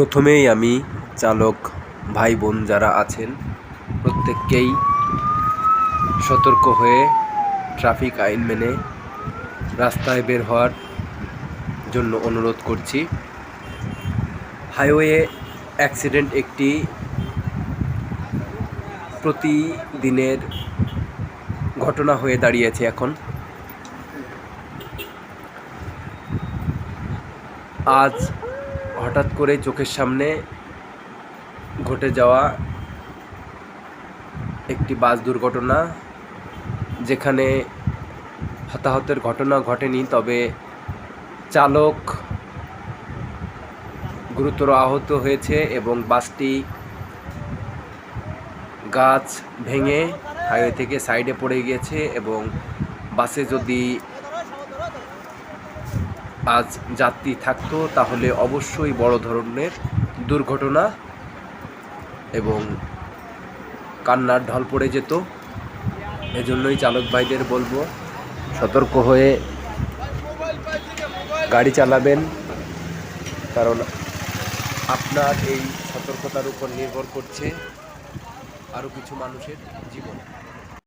প্রথমেই আমি চালক ভাই বোন যারা আছেন, প্রত্যেককেই সতর্ক হয়ে ট্রাফিক আইন মেনে রাস্তায় বের হওয়ার জন্য অনুরোধ করছি। হাইওয়ে অ্যাক্সিডেন্ট একটি প্রতিদিনের ঘটনা হয়ে দাঁড়িয়েছে এখন। আজ হঠাৎ করে চোখের সামনে ঘটে যাওয়া একটি বাস দুর্ঘটনা যেখানে হতাহতের ঘটনা ঘটেনি, তবে চালক গুরুতর আহত হয়েছে এবং বাসটি গাছ ভেঙে হাইওয়ে থেকে সাইডে পড়ে গিয়েছে এবং বাসে যদি আজ যাত্রী থাকতো, তাহলে অবশ্যই বড় ধরনের দুর্ঘটনা এবং কান্নার ঢল পড়ে যেত। এজন্যই চালক ভাইদের বলব, সতর্ক হয়ে গাড়ি চালাবেন, কারণ আপনার এই সতর্কতার উপর নির্ভর করছে আরও কিছু মানুষের জীবন।